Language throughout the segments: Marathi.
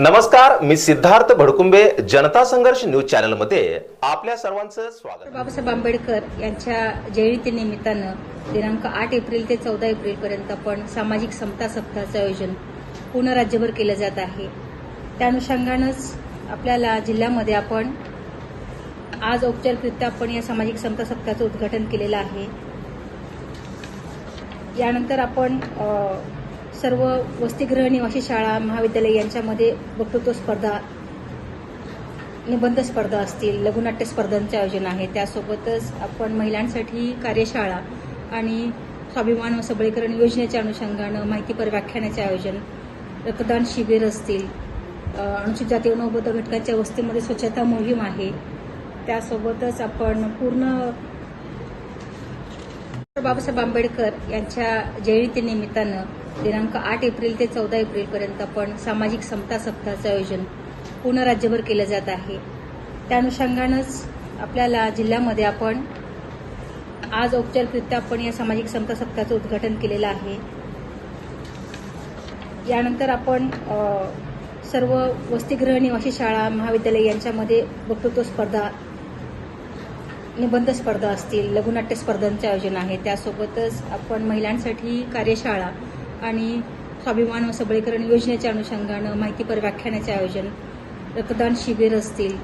नमस्कार मी सिद्धार्थ भडकुंबे जनता संघर्ष न्यूज चॅनलमध्ये आपल्या सर्वांचं स्वागत. बाबासाहेब आंबेडकर यांच्या जयंतीनिमित्तानं दिनांक आठ एप्रिल ते चौदा एप्रिलपर्यंत आपण सामाजिक समता सप्ताहाचं आयोजन पूर्ण राज्यभर केलं जात आहे. त्या अनुषंगानंच आपल्याला जिल्ह्यामध्ये आपण आज औपचारिकरित्या आपण या सामाजिक समता सप्ताहाचं उद्घाटन केलेलं आहे. यानंतर आपण सर्व वसतिगृह निवासी शाळा महाविद्यालय यांच्यामध्ये वक्तृत्व स्पर्धा निबंध स्पर्धा असतील लघुनाट्य स्पर्धांचे आयोजन आहे. त्यासोबतच आपण महिलांसाठी कार्यशाळा आणि स्वाभिमान व सबळीकरण योजनेच्या अनुषंगानं माहितीपर व्याख्यानाचे आयोजन रक्तदान शिबिर असतील अनुसूचित जाती व नवबौद्ध घटकांच्या वस्तीमध्ये स्वच्छता मोहीम आहे. त्यासोबतच आपण पूर्ण बाबासाहेब आंबेडकर यांच्या जयंतीनिमित्तानं दिनांक आठ एप्रिल ते चौदा एप्रिलपर्यंत आपण सामाजिक समता सप्ताहाचं आयोजन पूर्ण राज्यभर केलं जात आहे. त्या अनुषंगानंच आपल्याला जिल्ह्यामध्ये आपण आज औपचारिकरित्या आपण या सामाजिक समता सप्ताहाचं उद्घाटन केलेलं आहे. यानंतर आपण सर्व वसतिगृह निवासी शाळा महाविद्यालय यांच्यामध्ये वक्तृत्व स्पर्धा निबंध स्पर्धा असतील लघुनाट्य स्पर्धांचे आयोजन आहे. त्यासोबतच आपण महिलांसाठी कार्यशाळा आणि स्वाभिमान व सबळीकरण योजनेच्या अनुषंगानं माहितीपर व्याख्यानाचे आयोजन रक्तदान शिबिर असतील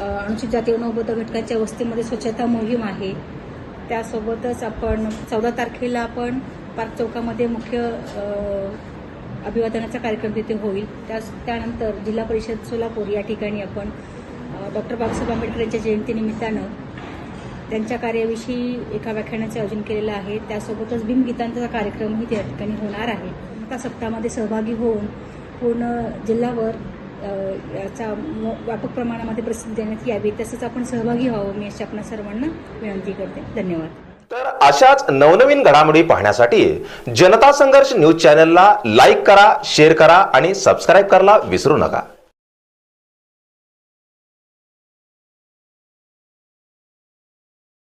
अनुसूचित जाती व घटकाच्या वस्तीमध्ये स्वच्छता मोहीम आहे. त्यासोबतच आपण चौदा तारखेला आपण पार्क चौकामध्ये मुख्य अभिवादनाचा कार्यक्रम तिथे होईल. त्यास त्यानंतर जिल्हा परिषद सोलापूर या ठिकाणी आपण डॉक्टर बाबासाहेब आंबेडकर यांच्या जयंतीनिमित्तानं त्यांच्या कार्याविषयी एका व्याख्यानाचे आयोजन केलेलं आहे. त्यासोबतच भीमगीतांचा कार्यक्रमही त्या ठिकाणी होणार आहे. त्या सप्ताहामध्ये सहभागी होऊन पूर्ण जिल्ह्यावर याचा व्यापक प्रमाणामध्ये प्रसिद्धी देण्यात यावी तसंच आपण सहभागी व्हावं मी अशी आपल्या सर्वांना विनंती करते. धन्यवाद. तर अशाच नवनवीन घडामोडी पाहण्यासाठी जनता संघर्ष न्यूज चॅनलला लाईक करा शेअर करा आणि सबस्क्राईब करायला विसरू नका.